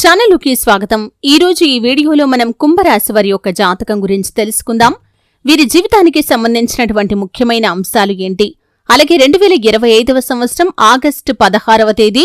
ఛానల్కి స్వాగతం. ఈ రోజు ఈ వీడియోలో మనం కుంభరాశి వారి యొక్క జాతకం గురించి తెలుసుకుందాం. వీరి జీవితానికి సంబంధించినటువంటి ముఖ్యమైన అంశాలు ఏంటి? అలాగే రెండు వేల ఇరవై ఐదవ సంవత్సరం ఆగస్టు పదహారవ తేదీ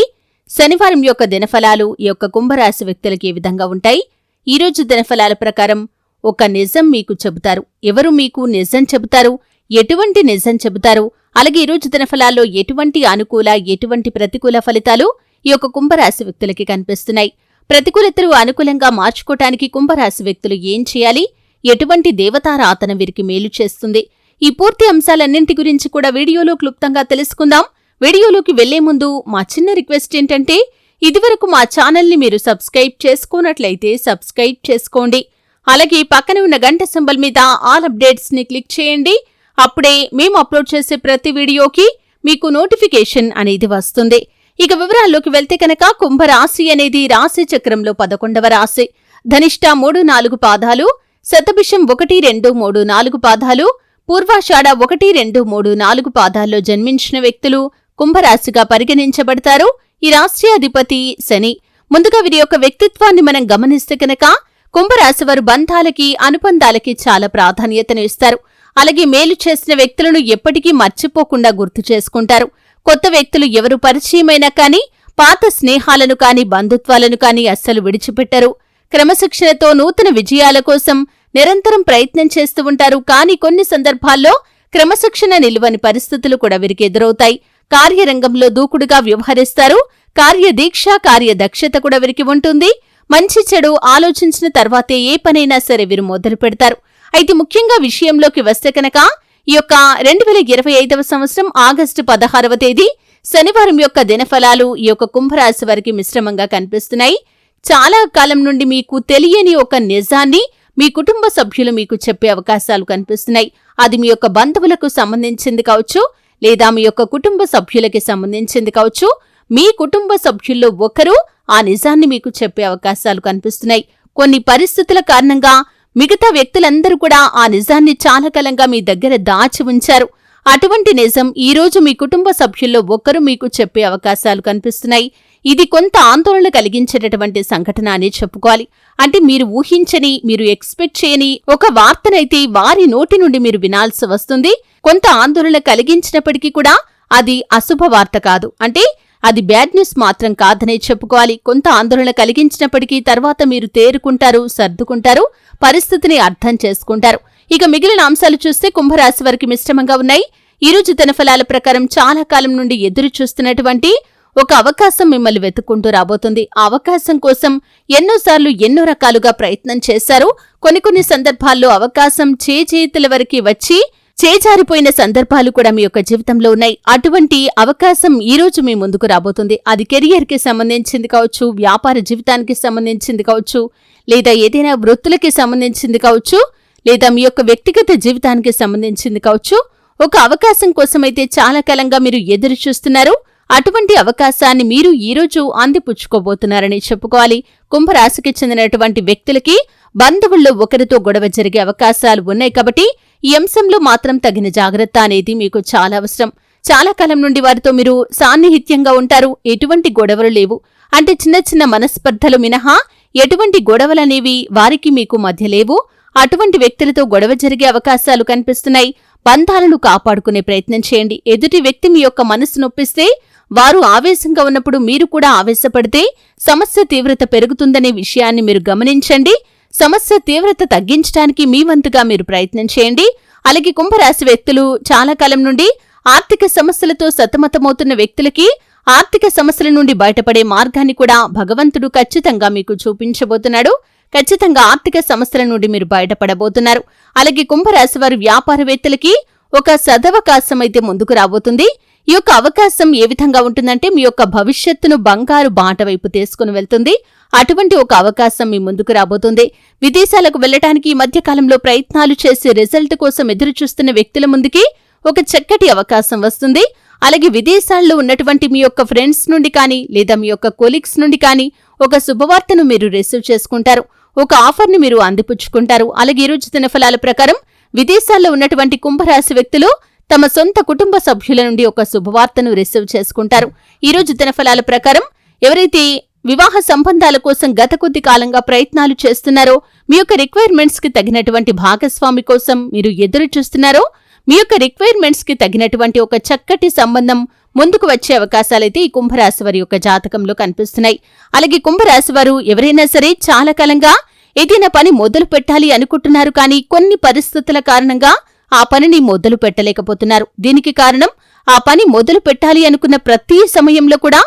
శనివారం యొక్క దినఫలాలు ఈ యొక్క కుంభరాశి వ్యక్తులకు ఏ విధంగా ఉంటాయి? ఈ రోజు దినఫలాల ప్రకారం ఒక నిజం మీకు చెబుతారు. ఎవరు మీకు నిజం చెబుతారు? ఎటువంటి నిజం చెబుతారు? అలాగే ఈ రోజు దినఫలాల్లో ఎటువంటి అనుకూల ఎటువంటి ప్రతికూల ఫలితాలు ఈ యొక్క కుంభరాశి వ్యక్తులకి కనిపిస్తున్నాయి? ప్రతికూలతలు అనుకూలంగా మార్చుకోటానికి కుంభరాశి వ్యక్తులు ఏం చేయాలి? ఎటువంటి దేవతారాతన వీరికి మేలు చేస్తుంది? ఈ పూర్తి అంశాలన్నింటి గురించి కూడా వీడియోలో క్లుప్తంగా తెలుసుకుందాం. వీడియోలోకి వెళ్ళే ముందు మా చిన్న రిక్వెస్ట్ ఏంటంటే ఇదివరకు మా ఛానల్ని మీరు సబ్స్క్రైబ్ చేసుకున్నట్లయితే సబ్స్క్రైబ్ చేసుకోండి. అలాగే పక్కన ఉన్న గంట సింబల్ మీద ఆల్ అప్డేట్స్ని క్లిక్ చేయండి. అప్పుడే మేము అప్లోడ్ చేసే ప్రతి వీడియోకి మీకు నోటిఫికేషన్ అనేది వస్తుంది. ఇక వివరాల్లోకి వెళ్తే కనుక కుంభరాశి అనేది రాశి చక్రంలో పదకొండవ రాశి. ధనిష్ట మూడు నాలుగు పాదాలు శతభిషం ఒకటి రెండు మూడు నాలుగు పాదాలు పూర్వాషాఢ ఒకటి రెండు మూడు నాలుగు పాదాల్లో జన్మించిన వ్యక్తులు కుంభరాశిగా పరిగణించబడతారు. ఈ రాశి అధిపతి శని. ముందుగా వీరి యొక్క వ్యక్తిత్వాన్ని మనం గమనిస్తే కనుక కుంభరాశి వారు బంధాలకి అనుబంధాలకి చాలా ప్రాధాన్యతను ఇస్తారు. అలాగే మేలు చేసిన వ్యక్తులను ఎప్పటికీ మర్చిపోకుండా గుర్తు చేసుకుంటారు. కొత్త వ్యక్తులు ఎవరు పరిచయమైనా కాని పాత స్నేహాలను కాని బంధుత్వాలను కాని అస్సలు విడిచిపెట్టరు. క్రమశిక్షణతో నూతన విజయాల కోసం నిరంతరం ప్రయత్నం చేస్తూ ఉంటారు. కాని కొన్ని సందర్భాల్లో క్రమశిక్షణ నిలువని పరిస్థితులు కూడా వీరికి ఎదురవుతాయి. కార్యరంగంలో దూకుడుగా వ్యవహరిస్తారు. కార్యదీక్ష కార్యదక్షత కూడా వీరికి ఉంటుంది. మంచి చెడు ఆలోచించిన తర్వాతే ఏ పనైనా సరే వీరు మొదలు పెడతారు అయితే ముఖ్యంగా విషయంలోకి వస్తే కనుక ఈ యొక్క రెండు వేల ఇరవై ఐదవ సంవత్సరం ఆగస్టు పదహారవ తేదీ శనివారం యొక్క దినఫలాలు ఈ యొక్క కుంభరాశి వారికి మిశ్రమంగా కనిపిస్తున్నాయి. చాలా కాలం నుండి మీకు తెలియని ఒక నిజాన్ని మీ కుటుంబ సభ్యులు మీకు చెప్పే అవకాశాలు కనిపిస్తున్నాయి. అది మీ యొక్క బంధువులకు సంబంధించింది కావచ్చు లేదా మీ యొక్క కుటుంబ సభ్యులకి సంబంధించింది కావచ్చు. మీ కుటుంబ సభ్యుల్లో ఒకరు ఆ నిజాన్ని మీకు చెప్పే అవకాశాలు కనిపిస్తున్నాయి. కొన్ని పరిస్థితుల కారణంగా మిగతా వ్యక్తులందరూ కూడా ఆ నిజాన్ని చాలా కాలంగా మీ దగ్గర దాచి ఉంచారు. అటువంటి నిజం ఈ రోజు మీ కుటుంబ సభ్యుల్లో ఒక్కరు మీకు చెప్పే అవకాశాలు కనిపిస్తున్నాయి. ఇది కొంత ఆందోళన కలిగించేటటువంటి సంఘటన అని చెప్పుకోవాలి. అంటే మీరు ఊహించని మీరు ఎక్స్పెక్ట్ చేయని ఒక వార్తనైతే వారి నోటి నుండి మీరు వినాల్సి వస్తుంది. కొంత ఆందోళన కలిగించినప్పటికీ కూడా అది అశుభ వార్త కాదు. అంటే అది బ్యాడ్ న్యూస్ మాత్రం కాదనే చెప్పుకోవాలి. కొంత ఆందోళన కలిగించినప్పటికీ తర్వాత మీరు తేరుకుంటారు సర్దుకుంటారు పరిస్థితిని అర్థం చేసుకుంటారు. ఇక మిగిలిన అంశాలు చూస్తే కుంభరాశి వారికి మిశ్రమంగా ఉన్నాయి. ఈరోజు తన ఫలాల ప్రకారం చాలా కాలం నుండి ఎదురు చూస్తున్నటువంటి ఒక అవకాశం మిమ్మల్ని వెతుక్కుంటూ రాబోతుంది. ఆ అవకాశం కోసం ఎన్నోసార్లు ఎన్నో రకాలుగా ప్రయత్నం చేశారు. కొన్ని కొన్ని సందర్భాల్లో అవకాశం చేతుల వరకు వచ్చి చేజారిపోయిన సందర్భాలు కూడా మీ యొక్క జీవితంలో ఉన్నాయి. అటువంటి అవకాశం ఈ రోజు మీ ముందుకు రాబోతుంది. అది కెరియర్కి సంబంధించింది కావచ్చు వ్యాపార జీవితానికి సంబంధించింది కావచ్చు లేదా ఏదైనా వృత్తులకి సంబంధించింది కావచ్చు లేదా మీ యొక్క వ్యక్తిగత జీవితానికి సంబంధించింది కావచ్చు ఒక అవకాశం కోసమైతే చాలా కాలంగా మీరు ఎదురు చూస్తున్నారు. అటువంటి అవకాశాన్ని మీరు ఈరోజు అందిపుచ్చుకోబోతున్నారని చెప్పుకోవాలి. కుంభరాశికి చెందినటువంటి వ్యక్తులకి బంధువుల్లో ఒకరితో గొడవ జరిగే అవకాశాలు ఉన్నాయి కాబట్టి ఈ అంశంలో మాత్రం తగిన జాగ్రత్త అనేది మీకు చాలా అవసరం. చాలా కాలం నుండి వారితో మీరు సాన్నిహిత్యంగా ఉంటారు. ఎటువంటి గొడవలు లేవు. అంటే చిన్న చిన్న మనస్పర్ధలు మినహా ఎటువంటి గొడవలనేవి వారికి మీకు మధ్య లేవు. అటువంటి వ్యక్తులతో గొడవ జరిగే అవకాశాలు కనిపిస్తున్నాయి. బంధాలను కాపాడుకునే ప్రయత్నం చేయండి. ఎదుటి వ్యక్తి మీ యొక్క మనసు నొప్పిస్తే వారు ఆవేశంగా ఉన్నప్పుడు మీరు కూడా ఆవేశపడితే సమస్య తీవ్రత పెరుగుతుందనే విషయాన్ని మీరు గమనించండి. సమస్య తీవ్రత తగ్గించడానికి మీ వంతుగా మీరు ప్రయత్నం చేయండి. అలాగే కుంభరాశి వ్యక్తులు చాలా కాలం నుండి ఆర్థిక సమస్యలతో సతమతమవుతున్న వ్యక్తులకి ఆర్థిక సమస్యల నుండి బయటపడే మార్గాన్ని కూడా భగవంతుడు ఖచ్చితంగా మీకు చూపించబోతున్నాడు. ఖచ్చితంగా ఆర్థిక సమస్యల నుండి మీరు బయటపడబోతున్నారు. అలాగే కుంభరాశి వారి వ్యాపారవేత్తలకి ఒక సదవకాశం అయితే ముందుకు రాబోతుంది. ఈ యొక్క అవకాశం ఏ విధంగా ఉంటుందంటే మీ యొక్క భవిష్యత్తును బంగారు బాట వైపు తీసుకుని వెళ్తుంది. అటువంటి ఒక అవకాశం మీ ముందుకు రాబోతుంది. విదేశాలకు వెళ్ళడానికి ఈ మధ్యకాలంలో ప్రయత్నాలు చేసి రిజల్ట్ కోసం ఎదురు చూస్తున్న వ్యక్తుల ముందుకి ఒక చక్కటి అవకాశం వస్తుంది. అలాగే విదేశాల్లో ఉన్నటువంటి మీ యొక్క ఫ్రెండ్స్ నుండి కానీ లేదా మీ యొక్క కొలీగ్స్ నుండి కానీ ఒక శుభవార్తను మీరు రిసీవ్ చేసుకుంటారు. ఒక ఆఫర్ను మీరు అందిపుచ్చుకుంటారు. అలాగే ఈరోజు దినఫలాల ప్రకారం విదేశాల్లో ఉన్నటువంటి కుంభరాశి వ్యక్తులు తమ సొంత కుటుంబ సభ్యుల నుండి ఒక శుభవార్తను రిసీవ్ చేసుకుంటారు. ఈరోజు దినఫలాల ప్రకారం ఎవరైతే వివాహ సంబంధాల కోసం గత కొద్ది కాలంగా ప్రయత్నాలు చేస్తున్నారో మీ యొక్క రిక్వైర్మెంట్స్కి తగినటువంటి భాగస్వామి కోసం మీరు ఎదురు చూస్తున్నారో మీ యొక్క రిక్వైర్మెంట్స్కి తగినటువంటి ఒక చక్కటి సంబంధం ముందుకు వచ్చే అవకాశాలైతే ఈ కుంభరాశి వారి యొక్క జాతకంలో కనిపిస్తున్నాయి. అలాగే కుంభరాశి వారు ఎవరైనా సరే చాలా కాలంగా ఏదైనా పని మొదలు పెట్టాలి అనుకుంటున్నారు కానీ కొన్ని పరిస్థితుల కారణంగా ఆ పనిని మొదలు పెట్టలేకపోతున్నారు. దీనికి కారణం ఆ పని మొదలు పెట్టాలి అనుకున్న ప్రతి సమయంలో కూడా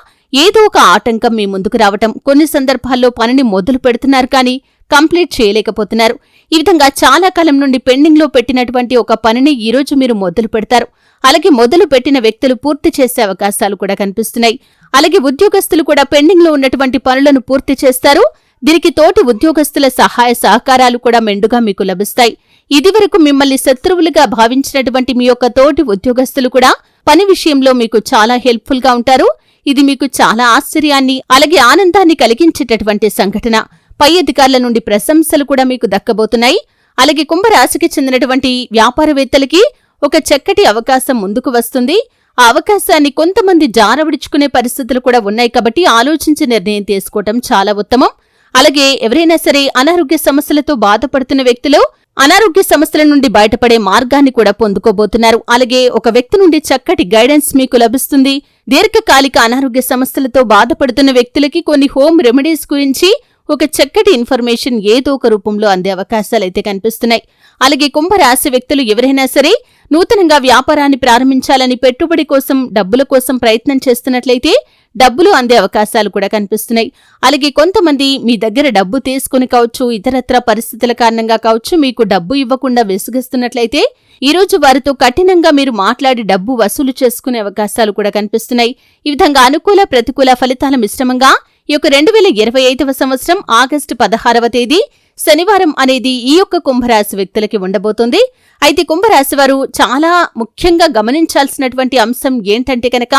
ఏదో ఒక ఆటంకం మీ ముందుకు రావటం. కొన్ని సందర్భాల్లో పనిని మొదలు పెడుతున్నారు కానీ కంప్లీట్ చేయలేకపోతున్నారు. ఈ విధంగా చాలా కాలం నుండి పెండింగ్లో పెట్టినటువంటి ఒక పనిని ఈ రోజు మీరు మొదలు పెడతారు. అలాగే మొదలు పెట్టిన వ్యక్తులు పూర్తి చేసే అవకాశాలు కూడా కనిపిస్తున్నాయి. అలాగే ఉద్యోగస్తులు కూడా పెండింగ్లో ఉన్నటువంటి పనులను పూర్తి చేస్తారు. దీనికి తోటి ఉద్యోగస్తుల సహాయ సహకారాలు కూడా మెండుగా మీకు లభిస్తాయి. ఇదివరకు మిమ్మల్ని శత్రువులుగా భావించినటువంటి మీ యొక్క తోటి ఉద్యోగస్తులు కూడా పని విషయంలో మీకు చాలా హెల్ప్ఫుల్గా ఉంటారు. ఇది మీకు చాలా ఆశ్చర్యాన్ని అలాగే ఆనందాన్ని కలిగించేటటువంటి సంఘటన. పై అధికారుల నుండి ప్రశంసలు కూడా మీకు దక్కబోతున్నాయి. అలాగే కుంభరాశికి చెందినటువంటి వ్యాపారవేత్తలకి ఒక చక్కటి అవకాశం ముందుకు వస్తుంది. ఆ అవకాశాన్ని కొంతమంది జారవిడుచుకునే పరిస్థితులు కూడా ఉన్నాయి కాబట్టి ఆలోచించి నిర్ణయం తీసుకోవటం చాలా ఉత్తమం. అలాగే ఎవరైనా సరే అనారోగ్య సమస్యలతో బాధపడుతున్న వ్యక్తులు అనారోగ్య సమస్యల నుండి బయటపడే మార్గాన్ని కూడా పొందుకోబోతున్నారు. అలాగే ఒక వ్యక్తి నుండి చక్కటి గైడెన్స్ మీకు లభిస్తుంది. దీర్ఘకాలిక అనారోగ్య సమస్యలతో బాధపడుతున్న వ్యక్తులకి కొన్ని హోమ్ రెమెడీస్ గురించి ఒక చక్కటి ఇన్ఫర్మేషన్ ఏదో ఒక రూపంలో అందే అవకాశాలైతే కనిపిస్తున్నాయి. అలాగే కుంభరాశి వ్యక్తులు ఎవరైనా సరే నూతనంగా వ్యాపారాన్ని ప్రారంభించాలని పెట్టుబడి కోసం డబ్బుల కోసం ప్రయత్నం చేస్తున్నట్లయితే డబ్బులు అందే అవకాశాలు కూడా కనిపిస్తున్నాయి. అలాగే కొంతమంది మీ దగ్గర డబ్బు తీసుకుని కావచ్చు ఇతరత్ర పరిస్థితుల కారణంగా కావచ్చు మీకు డబ్బు ఇవ్వకుండా విసుగిస్తున్నట్లయితే ఈరోజు వారితో కఠినంగా మీరు మాట్లాడి డబ్బు వసూలు చేసుకునే అవకాశాలు కూడా కనిపిస్తున్నాయి. ఈ విధంగా అనుకూల ప్రతికూల ఫలితాల మిశ్రమంగా ఈ యొక్క రెండు వేల ఇరవై ఐదవ సంవత్సరం ఆగస్టు పదహారవ తేదీ శనివారం అనేది ఈ యొక్క కుంభరాశి వ్యక్తులకి ఉండబోతుంది. అయితే కుంభరాశి వారు చాలా ముఖ్యంగా గమనించాల్సినటువంటి అంశం ఏంటంటే కనుక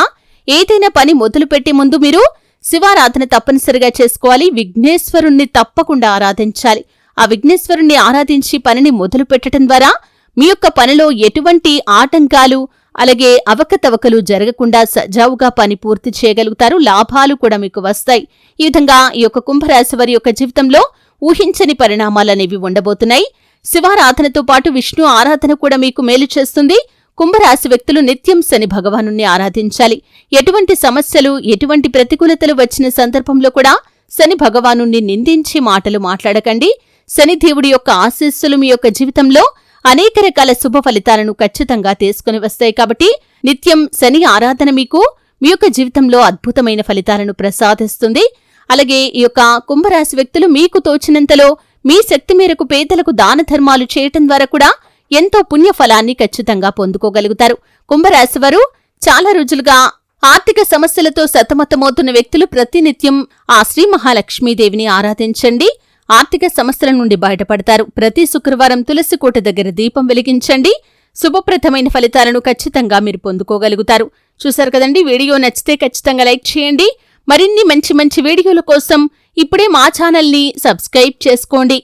ఏదైనా పని మొదలుపెట్టే ముందు మీరు శివారాధన తప్పనిసరిగా చేసుకోవాలి. విఘ్నేశ్వరుణ్ణి తప్పకుండా ఆరాధించాలి. ఆ విఘ్నేశ్వరుణ్ణి ఆరాధించి పనిని మొదలు పెట్టడం ద్వారా మీ యొక్క పనిలో ఎటువంటి ఆటంకాలు అలాగే అవకతవకలు జరగకుండా సజావుగా పని పూర్తి చేయగలుగుతారు. లాభాలు కూడా మీకు వస్తాయి. ఈ విధంగా ఈ యొక్క కుంభరాశి వారి యొక్క జీవితంలో ఊహించని పరిణామాలనేవి ఉండబోతున్నాయి. శివారాధనతో పాటు విష్ణు ఆరాధన కూడా మీకు మేలు చేస్తుంది. కుంభరాశి వ్యక్తులు నిత్యం శని భగవాను ఆరాధించాలి. ఎటువంటి సమస్యలు ఎటువంటి ప్రతికూలతలు వచ్చిన సందర్భంలో కూడా శని భగవాను నిందించి మాటలు మాట్లాడకండి. శనిదేవుడి యొక్క ఆశీస్సులు మీ యొక్క జీవితంలో అనేక రకాల శుభ ఫలితాలను ఖచ్చితంగా తీసుకుని వస్తాయి కాబట్టి నిత్యం శని ఆరాధన మీకు మీ యొక్క జీవితంలో అద్భుతమైన ఫలితాలను ప్రసాదిస్తుంది. అలాగే ఈ యొక్క కుంభరాశి వ్యక్తులు మీకు తోచినంతలో మీ శక్తి మేరకు పేదలకు దాన ధర్మాలు చేయటం ద్వారా కూడా ఎంతో పుణ్యఫలాన్ని ఖచ్చితంగా పొందుకోగలుగుతారు. కుంభరాశివారు చాలా రోజులుగా ఆర్థిక సమస్యలతో సతమతమవుతున్న వ్యక్తులు ప్రతినిత్యం ఆ శ్రీ మహాలక్ష్మీదేవిని ఆరాధించండి. ఆర్థిక సమస్యల నుండి బయటపడతారు. ప్రతి శుక్రవారం తులసి కోట దగ్గర దీపం వెలిగించండి. శుభప్రదమైన ఫలితాలను ఖచ్చితంగా మీరు పొందుకోగలుగుతారు. చూశారు కదండి? వీడియో నచ్చితే ఖచ్చితంగా లైక్ చేయండి. మరిన్ని మంచి మంచి వీడియోల కోసం ఇప్పుడే మా ఛానల్ని సబ్స్క్రైబ్ చేసుకోండి.